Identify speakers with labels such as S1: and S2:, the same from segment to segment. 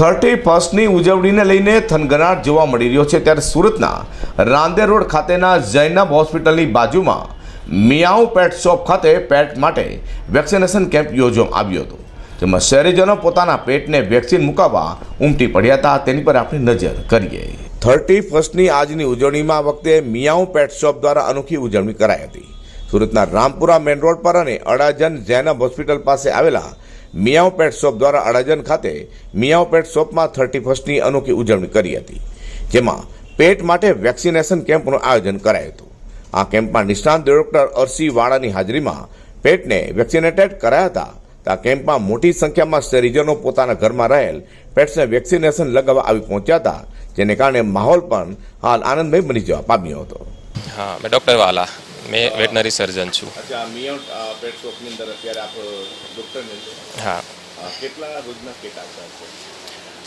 S1: Thirty ફર્સ્ટની ઉજવણીને લઈને થનગનાટ જોવા મળી રહ્યો છે ત્યારે સુરતના રાંદેર રોડ ખાતેના જૈનબ હોસ્પિટલની બાજુમાં મિયાઉ પેટ શોપ ખાતે પેટ માટે વેક્સિનેશન કેમ્પ યોજવામાં આવ્યો હતો, જેમાં શહેરીજનો પોતાના પેટને વેક્સિન મુકાવવા ઉમટી પડ્યા હતા. તેની પર આપણે નજર કરીએ. થર્ટી ફર્સ્ટની આજની ઉજવણીમાં વખતે મિયાઉ પેટ શોપ દ્વારા અનોખી ઉજવણી કરાઈ હતી. સુરતના રામપુરા મેન રોડ પર અને અડાજન જૈનબ હોસ્પિટલ પાસે આવેલા મિયાઓ પેટ શોપ દ્વારા અડાજન ખાતે મિયાઓ પેટ શોપમાં થર્ટી ફર્સ્ટની અનોખી ઉજવણી કરી હતી, જેમાં પેટ માટે વેક્સિનેશન કેમ્પનું આયોજન કરાયું હતું. આ કેમ્પમાં નિષ્ણાંત ડોક્ટર અરસી વાળાની હાજરીમાં પેટને વેક્સિનેટેડ કરાયા હતા. આ કેમ્પમાં મોટી સંખ્યામાં શહેરીજનો પોતાના ઘરમાં રહેલ પેટ્સને વેક્સિનેશન લગાવવા આવી પહોંચ્યા હતા, જેને કારણે માહોલ પણ હાલ આનંદમય બની જવા પામ્યો હતો.
S2: હા, મેં ડૉક્ટર વાલા. મેં વેટનરી સર્જન છું. હા.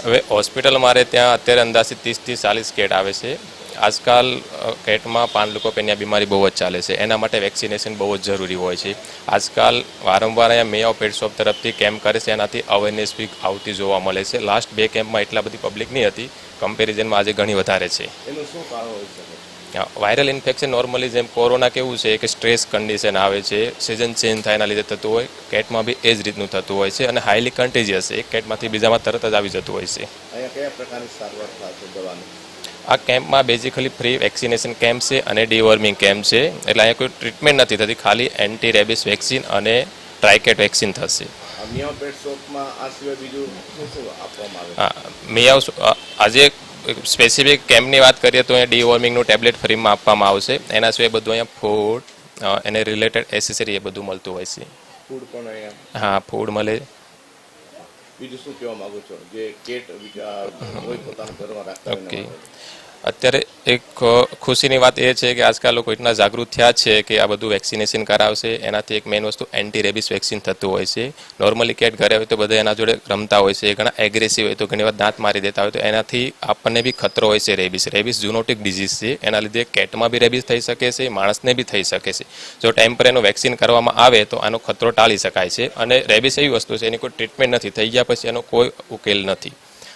S2: હવે હોસ્પિટલ મારે ત્યાં અત્યારે અંદાજે ત્રીસથી ચાલીસ કેટ આવે છે. આજકાલ કેટમાં પાન લુકોપેનિયા બીમારી બહુ જ ચાલે છે. એના માટે વેક્સિનેશન બહુ જ જરૂરી હોય છે. આજકાલ વારંવાર અહીંયા મેયાઓ પેટ શોપ તરફથી કેમ્પ કરે છે. એનાથી અવેરનેસ બી આવતી જોવા મળે છે. લાસ્ટ બે કેમ્પમાં એટલા બધી પબ્લિક નહીં હતી. કમ્પેરિઝનમાં આજે ઘણી વધારે છે.
S1: એનું શું કારણ હોય શકે?
S2: વાયરલ ઇન્ફેક્શન નોર્મલી જેમ કોરોના કેવું છે કે સ્ટ્રેસ કન્ડિશન આવે છે સિઝન ચેન્જ થાય એના લીધે થતું હોય કેટમાં બી એ જ રીતનું થતું હોય છે અને હાઈલી કન્ટેજિયસ એક કેટમાંથી બીજામાં તરત જ આવી જતું હોય છે. આ કેમ્પમાં બેઝિકલી ફ્રી વેક્સિનેશન કેમ્પ છે અને ડીવર્મિંગ કેમ્પ છે એટલે અહીંયા કોઈ ટ્રીટમેન્ટ નથી થતી ખાલી એન્ટી રેબિસ વેક્સિન અને ટ્રાયકેટ વેક્સિન થશે.
S1: આ પેટ શોપમાં આ સિવાય બીજું શું શું આપવામાં આવે?
S2: હા આજે સ્પેસિફિક કેમ્પની વાત કરીએ તો અહીંયા ડીવોર્મિંગનું ટેબ્લેટ ફ્રીમાં આપવામાં આવશે. એના સિવાય બધું અહીંયા ફૂડ એને રિલેટેડ એસેસરી એ બધું મળતું હોય છે.
S1: ફૂડ પણ અહીંયા
S2: હા ફૂડ મળે.
S1: બીજું શું કહેવા માગું છો? જે કેટ હોય પોતાના ઘરમાં રાખતા
S2: ઓકે. અત્યારે એક ખુશીની વાત એ છે કે આજકાલ લોકો એટલા જાગૃત થયા છે કે આ બધું વેક્સિનેશન કરાવશે. એનાથી એક મેઇન વસ્તુ એન્ટી રેબિસ વેક્સિન થતું હોય છે. નોર્મલી કેટ ઘરે હોય તો બધા એના જોડે રમતા હોય છે, ઘણા એગ્રેસિવ હોય તો ઘણી વાર દાંત મારી દેતા હોય તો એનાથી આપણને બી ખતરો હોય છે રેબિસ રેબિસ ઝુનોટિક ડિઝીઝ છે. એના લીધે કેટમાં બી રેબિસ થઈ શકે છે, માણસને બી થઈ શકે છે. જો ટાઈમ પર એનું વેક્સિન કરવામાં આવે તો આનો ખતરો ટાળી શકાય છે. અને રેબિસ એવી વસ્તુ છે, એની કોઈ ટ્રીટમેન્ટ નથી. થઈ ગયા પછી એનો કોઈ ઉકેલ નથી.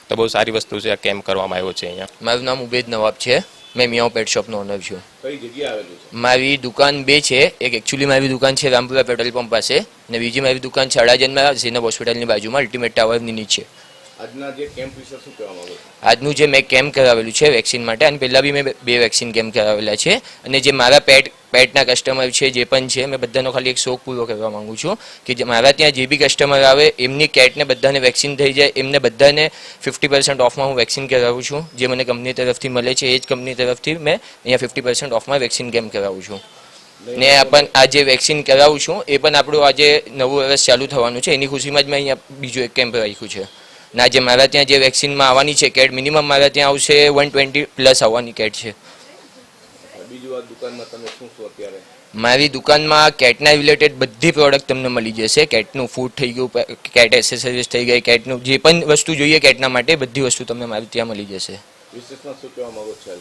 S2: તો બહુ સારી વસ્તુ છે આ કેમ્પ કરવામાં આવ્યો છે અહીંયા.
S3: મારું નામ ઉબેદ નવાબ છે. મેં મિયાઓ પેટ શોપનો ઓનર છું.
S1: કઈ જગ્યાએ આવેલું છે?
S3: મારી દુકાન બે છે. એક એકચ્યુઅલી મારી દુકાન છે રામપુરા પેટ્રોલ પંપ પાસે અને બીજી મારી દુકાન છે અડાજનમાં ઝેનબ હોસ્પિટલની બાજુમાં અલ્ટિમેટ ટાવરની નીચે.
S1: આજના જે કેમ્પ વિશે શું કહેવા માંગુ
S3: આજનું જે મેં કેમ્પ કરાવેલું છે વેક્સિન માટે અને પહેલાં બી મેં બે વેક્સિન કેમ્પ કરાવેલા છે. અને જે મારા પેટ પેટના કસ્ટમર છે, જે પણ છે, મેં બધાનો ખાલી એક શોખ પૂરો કરવા માંગુ છું કે મારા ત્યાં જે બી કસ્ટમર આવે, એમની કેટને બધાને વેક્સિન થઈ જાય, એમને બધાને ફિફ્ટી પર્સન્ટ ઓફમાં હું વેક્સિન કરાવું છું. જે મને કંપની તરફથી મળે છે, એ જ કંપની તરફથી મેં અહીંયા ફિફ્ટી પર્સન્ટ ઓફમાં વેક્સિન કેમ કરાવું છું. ને આપણ પણ આ જે વેક્સિન કરાવું છું, એ પણ આપણું આજે નવું વર્ષ ચાલુ થવાનું છે. એની ખુશીમાં જ મેં અહીંયા બીજું એક કેમ્પ રાખ્યું છે. ના જે મારા ત્યાં જે વેક્સિનમાં આવવાની છે કેટ મિનિમમ મારા ત્યાં આવશે વન ટ્વેન્ટી પ્લસ આવવાની કેટ છે.
S1: બીજું આ દુકાનમાં તમે શું છો અત્યારે?
S3: મારી દુકાનમાં કેટના રિલેટેડ બધી પ્રોડક્ટ તમને મળી જશે. કેટનું ફૂડ થઈ ગયું કેટ એસેસરીઝ થઈ ગઈ કેટનું જે પણ વસ્તુ જોઈએ કેટના માટે બધી વસ્તુ તમને મારી ત્યાં મળી જશે.
S1: વિશેષમાં શું કહેવા માગો છો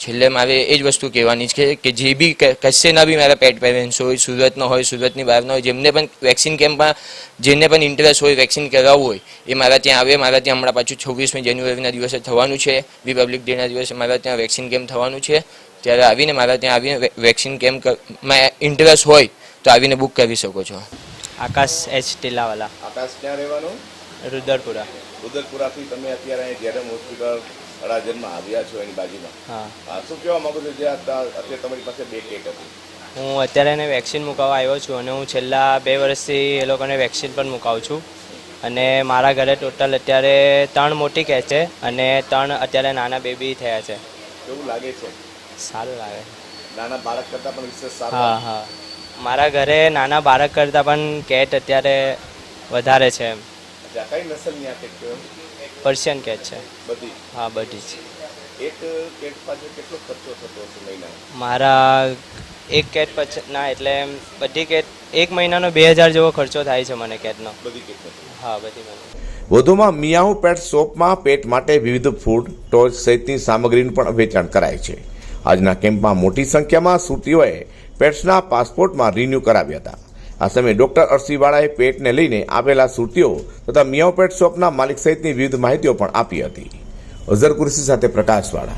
S1: છેલ્લે?
S3: મારે એ જ વસ્તુ કહેવાની છે કે જે બી કશેના બી મારા પેટ પેરેન્ટ્સ હોય સુરતનો હોય સુરતની બહારનો હોય જેમને પણ વેક્સિન કેમ્પમાં જેને પણ ઇન્ટરેસ્ટ હોય વેક્સિન કરાવવું હોય એ મારા ત્યાં આવે. મારા ત્યાં હમણાં પાછું છવ્વીસમી જાન્યુઆરીના દિવસે થવાનું છે. રિપબ્લિક ડેના દિવસે મારા ત્યાં વેક્સિન કેમ્પ થવાનું છે. ત્યારે આવીને મારા ત્યાં આવીને વેક્સિન વેક્સિન કેમ્પમાં ઇન્ટરેસ્ટ હોય તો આવીને બુક કરી શકો છો.
S4: આકાશ એચ ટીલાવાલા.
S1: આકાશ ક્યાં રહેવાનું?
S4: રુદરપુરા.
S1: રુદરપુરાથી તમે અત્યારે અહીં જેરમ હોસ્પિટલ અડાજનમાં આવ્યા છો એની બાજુમાં.
S4: હા.
S1: હા શું કહેવા માગો છો? જે અત્યારે તમારી પાસે બે કેક હતી.
S4: હું અત્યારે એને વેક્સિન મુકાવવા આવ્યો છું અને હું છેલ્લા બે વર્ષથી એ લોકોને વેક્સિન પણ મુકાવું છું. અને મારા ઘરે ટોટલ અત્યારે ત્રણ મોટી કે છે અને ત્રણ અત્યારે નાના બેબી થયા છે.
S1: એવું લાગે છે?
S4: સારું લાગે.
S1: નાના બાળક કરતાં પણ વિશેષ સારું
S4: હા હા. મારા ઘરે નાના બાળક કરતાં પણ કેટ અત્યારે વધારે છે એમ.
S1: કઈ નસલની આ કહેવાય?
S4: પર્શિયન કેટ છે.
S1: બધી?
S4: હા બધી જ.
S1: એક કેટ પાછળ કેટલો ખર્ચો થતો હશે મહિના
S4: મારા એક કેટ પછી ના એટલે એમ બધી કેટ એક મહિનાનો બે હજાર જેવો ખર્ચો થાય છે મને કેટનો.
S1: બધી કેક
S4: હા બધી મને
S1: વધુમાં મિયાઉ પેટ શોપમાં પેટ માટે વિવિધ ફૂડ ટોચ સહિતની સામગ્રીનું પણ વેચાણ કરાય છે. આજના કેમ્પમાં મોટી સંખ્યામાં સુરતીઓએ પેટ્સના પાસપોર્ટમાં રિન્યૂ કરાવ્યા હતા. આ સમયે ડોક્ટર અરસીવાળાએ પેટને લઈને આવેલા સુરતીઓ તથા મિયાઓ પેટ શોપના માલિક સહિતની વિવિધ માહિતીઓ પણ આપી હતી. અઝર કુરશી સાથે પ્રકાશવાળા.